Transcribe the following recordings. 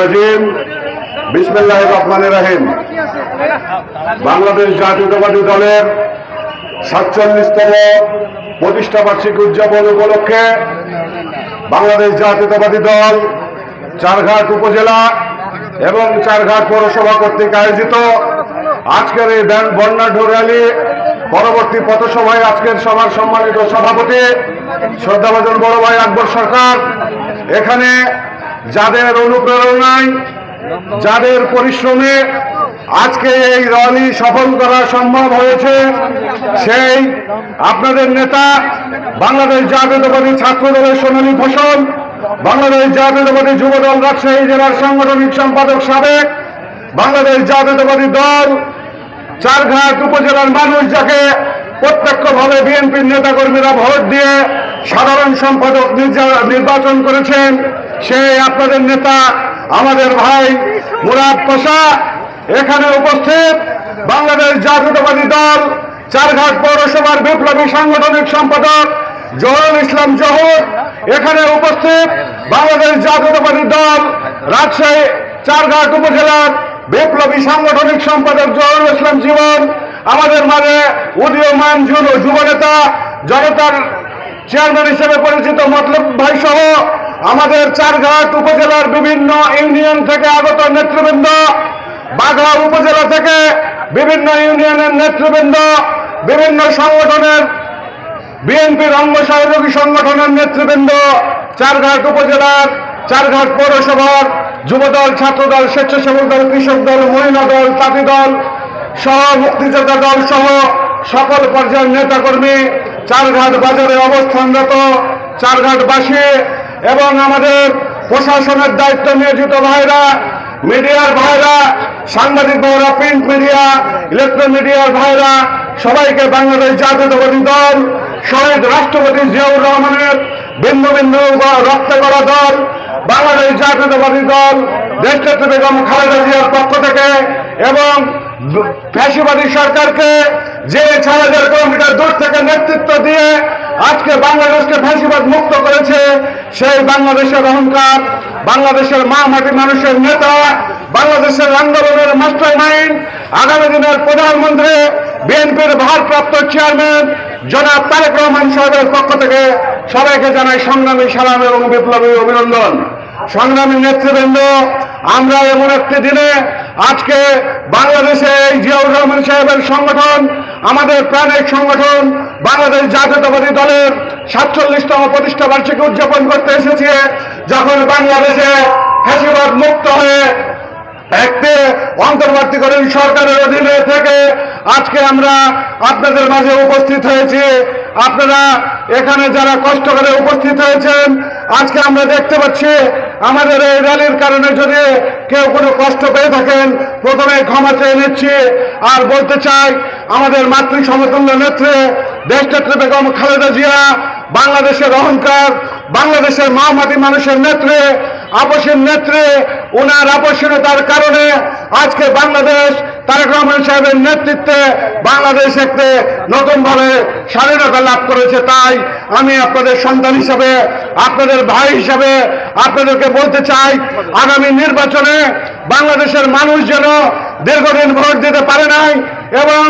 রাজিম। বিসমিল্লাহ রহমান রাহিম। বাংলাদেশ জাতীয়তাবাদী দলের সাতচল্লিশতম প্রতিষ্ঠা বার্ষিকী উদযাপন উপলক্ষে বাংলাদেশ জাতীয়তাবাদী দল চারঘাট উপজেলা এবং চারঘাট পৌরসভা কর্তৃক আয়োজিত আজকের এই বর্ণাঢ্য র্যালি পরবর্তী পথসভায় আজকের সভার সম্মানিত সভাপতি শ্রদ্ধাভাজন বড় ভাই আকবর সরকার। এখানে যাদের অনুপ্রেরণায়, যাদের পরিশ্রমে আজকে এই র্যালি সফল করা সম্ভব হয়েছে, সেই আপনাদের নেতা বাংলাদেশ জাতীয়তাবাদী ছাত্র দলের সোনালী ফসল বাংলাদেশ জাতীয়তাবাদী যুবদল রাজশাহী জেলার সাংগঠনিক সম্পাদক সাবেক, বাংলাদেশ জাতীয়তাবাদী দল চারঘাট উপজেলার মানুষ যাকে প্রত্যক্ষভাবে বিএনপির নেতাকর্মীরা ভোট দিয়ে সাধারণ সম্পাদক নির্বাচন করেছেন সেই আপনাদের নেতা, আমাদের ভাই মুরাদ পাশা, এখানে উপস্থিত বাংলাদেশ জাতীয়তাবাদী দল, চারঘাট পৌরসভার বিপ্লবী সাংগঠনিক সম্পাদক জহুরুল ইসলাম জহুর। এখানে উপস্থিত বাংলাদেশ জাতীয়তাবাদী দল, রাজশাহী চারঘাট উপজেলার বিপ্লবী সাংগঠনিক সম্পাদক জহুরুল ইসলাম জীবন, আমাদের মাঝে উদীয়মান যুব নেতা, জনতার চেয়ারম্যান হিসেবে পরিচিত মতলব ভাই সহ আমাদের চারঘাট উপজেলার বিভিন্ন ইউনিয়ন থেকে আগত নেতৃবৃন্দ বাঘা উপজেলা থেকে বিভিন্ন ইউনিয়নের নেতৃবৃন্দ, বিভিন্ন সংগঠনের বিএনপির অঙ্গ সহযোগী সংগঠনের নেতৃবৃন্দ, চারঘাট উপজেলার, চারঘাট পৌরসভার যুবদল, ছাত্রদল, স্বেচ্ছাসেবক দল, কৃষক দল, মহিলা দল তাঁতি দল সহ, মুক্তিযোদ্ধা দল সহ সকল পর্যায়ের নেতাকর্মী চারঘাট বাজারে অবস্থানরত চারঘাটবাসী এবং আমাদের প্রশাসনের দায়িত্ব নিয়োজিত ভাইরা, মিডিয়ার ভাইরা, সাংবাদিক ভাইরা, প্রিন্ট মিডিয়া ইলেকট্রনিক মিডিয়ার ভাইরা, সবাইকে বাংলাদেশ জাতীয়তাবাদী দল, শহীদ রাষ্ট্রপতি জিয়াউর রহমানের বিন্দু বিন্দু রক্ত করা দল, বাংলাদেশ জাতীয়তাবাদী দল, দেশনেত্রী বেগম খালেদা জিয়ার পক্ষ থেকে এবং ফ্যাসিবাদী সরকারকে যে চার হাজার কিলোমিটার দূর থেকে নেতৃত্ব দিয়ে আজকে বাংলাদেশকে ফ্যাসিবাদ মুক্ত করেছে, সেই বাংলাদেশের অহংকার, বাংলাদেশের মা মাটি মানুষের নেতা, বাংলাদেশের আন্দোলনের মাস্টার মাইন্ড আগামী দিনের প্রধানমন্ত্রী, বিএনপির ভারপ্রাপ্ত চেয়ারম্যান, জনাব তারেক রহমান সাহেবের পক্ষ থেকে সবাইকে জানাই সংগ্রামী সালাম এবং বিপ্লবী অভিনন্দন। সংগ্রামী নেতৃবৃন্দ, আমরা এমন একটি দিনে আজকে বাংলাদেশে জিয়াউর রহমান সাহেবের সংগঠন, আমাদের প্রাণিক সংগঠন, বাংলাদেশ জাতীয়তাবাদী দলের সাতচল্লিশতম প্রতিষ্ঠা বার্ষিকী উদযাপন করতে এসেছে, যখন বাংলাদেশে ফ্যাসিবাদ মুক্ত হয়ে একটি অন্তর্বর্তীকালীন সরকারের অধীনে থেকে আজকে আমরা আপনাদের মাঝে উপস্থিত হয়েছি। আপনারা এখানে যারা কষ্ট করে উপস্থিত হয়েছেন আজকে আমরা দেখতে পাচ্ছি আমাদের এই র্যালির কারণে যদি কেউ কোনো কষ্ট পেয়ে থাকেন, প্রথমে ক্ষমা চেয়ে নিচ্ছি। আর বলতে চাই, আমাদের মাতৃ সমতুল্য নেত্রী দেশনেত্রী বেগম খালেদা জিয়া, বাংলাদেশের অহংকার, বাংলাদেশের মা মাটি মানুষের নেত্রী আপসের নেত্রে ওনার আপসীনতার কারণে আজকে বাংলাদেশ তারেক রহমান সাহেবের নেতৃত্বে বাংলাদেশ একটি নতুনভাবে স্বাধীনতা লাভ করেছে। তাই আমি আপনাদের সন্তান হিসাবে, আপনাদের ভাই হিসাবে আপনাদেরকে বলতে চাই, আগামী নির্বাচনে বাংলাদেশের মানুষ যেন দীর্ঘদিন ভোট দিতে পারে নাই এবং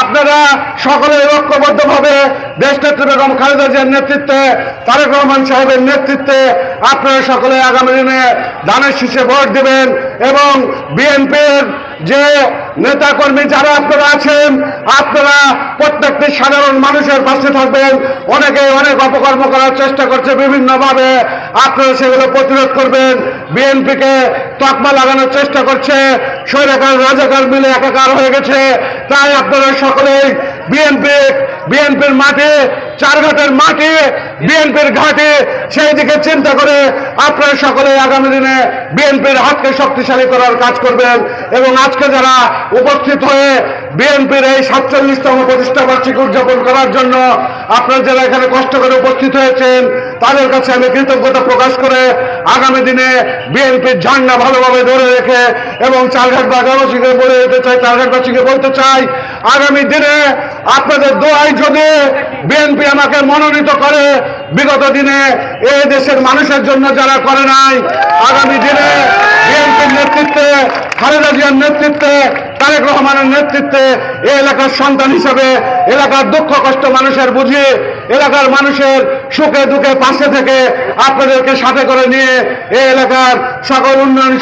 আপনারা সকলে ঐক্যবদ্ধভাবে দেশনেত্রী বেগম খালেদা জিয়ার নেতৃত্বে, তারেক রহমান সাহেবের নেতৃত্বে আপনারা সকলে আগামী দিনে দানের শীষে ভোট দেবেন এবং বিএনপির যে নেতাকর্মী যারা আপনারা আছেন, আপনারা প্রত্যেকটি সাধারণ মানুষের পাশে থাকবেন। অনেকে অনেক অপকর্ম করার চেষ্টা করছে বিভিন্নভাবে। আপনারা সেগুলো প্রতিরোধ করবেন। বিএনপিকে তকমা লাগানোর চেষ্টা করছে। স্বৈরাকার রাজাকার মিলে একাকার হয়ে গেছে। তাই আপনারা সকলেই বিএনপি বিএনপির মাঠে চারঘাটের মাঠে বিএনপির ঘাটে সেই দিকে চিন্তা করে আপনারা সকলে আগামী দিনে বিএনপির হাতকে শক্তিশালী করার কাজ করবেন এবং আজকে যারা উপস্থিত হয়ে বিএনপির এই সাতচল্লিশতম প্রতিষ্ঠা বার্ষিকী উদযাপন করার জন্য আপনারা যারা এখানে কষ্ট করে উপস্থিত হয়েছেন, তাদের কাছে আমি কৃতজ্ঞতা প্রকাশ করে আগামী দিনে বিএনপির ঝান্ডা ভালোভাবে ধরে রেখে এবং চারঘাট বাগাবাসীকে বলে যেতে চাই চারঘাটবাসীকে বলতে চাই, আগামী দিনে আপনাদের দোয়াই যদি বিএনপি আমাকে মনোনীত করে, বিগত দিনে এই দেশের মানুষের জন্য যারা করে নাই, আগামী দিনে বিএনপির নেতৃত্বে, খালেদা জিয়ার নেতৃত্বে, তারেক রহমানের নেতৃত্বে এই এলাকার সন্তান হিসাবে এলাকার দুঃখ কষ্ট মানুষের বুঝিয়ে এলাকার মানুষের সুখে দুঃখে পাশে থেকে আপনাদেরকে সাথে করে নিয়ে এই এলাকার সকল উন্নয়ন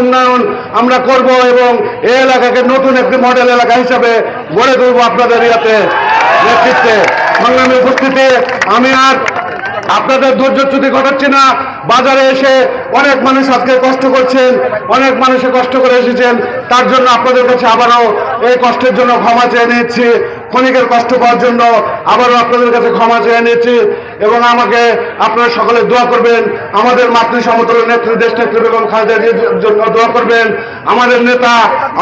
উন্নয়ন আমরা করব এবং এই এলাকাকে নতুন একটি মডেল এলাকা হিসাবে গড়ে তুলব আপনাদের ইয়াতে নেতৃত্বে। সংগ্রামী উপস্থিতি, আমি আর আপনাদের ধৈর্যচ্যুতি ঘটাচ্ছি না। বাজারে এসে অনেক মানুষ আজকে কষ্ট করছেন, অনেক মানুষে কষ্ট করে এসেছেন। তার জন্য আপনাদের কাছে আবারও এই কষ্টের জন্য ক্ষমা চেয়ে নিচ্ছি। ক্ষণিকের কষ্ট পাওয়ার জন্য আবারও আপনাদের কাছে ক্ষমা চেয়ে নিচ্ছি এবং আমাকে আপনারা সকলে দোয়া করবেন। আমাদের মাতৃ সমতল নেত্রী, দেশ নেত্রী বেগম খালেদা জন্য দোয়া করবেন। আমাদের নেতা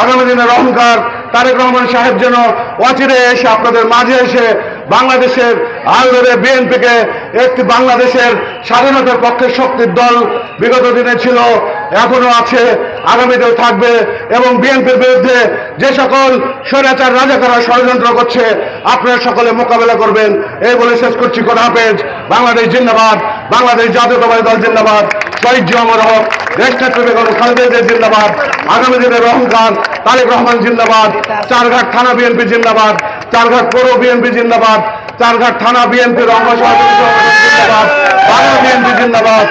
আগামী দিনের অহংকার তারেক রহমান সাহেব যেন অচিরে এসে আপনাদের মাঝে এসে বাংলাদেশের হাল ধরে বিএনপিকে একটি বাংলাদেশের স্বাধীনতার পক্ষের শক্তির দল বিগত দিনে ছিল, এখনও আছে, আগামীতেও থাকবে এবং বিএনপির বিরুদ্ধে যে সকল স্বৈরাচার রাজাকাররা ষড়যন্ত্র করছে, আপনারা সকলে মোকাবেলা করবেন। এই বলে শেষ করছি। কোন হাফেজ। বাংলাদেশ জিন্দাবাদ। বাংলাদেশ জাতীয়তাবাদী দল জিন্দাবাদ। শহীদ জিয়ামর হক দেশ নেত্রী বেগম খালেদা জিন্দাবাদ, আগামী দিনের অহংকার তারেক রহমান জিন্দাবাদ, চারঘাট থানা বিএনপি জিন্দাবাদ, চারঘাট পৌর বিএনপি জিন্দাবাদ, চারঘাট থানা বিএনপি রহমান জিন্দাবাদ বাংলা বিএনপি জিন্দাবাদ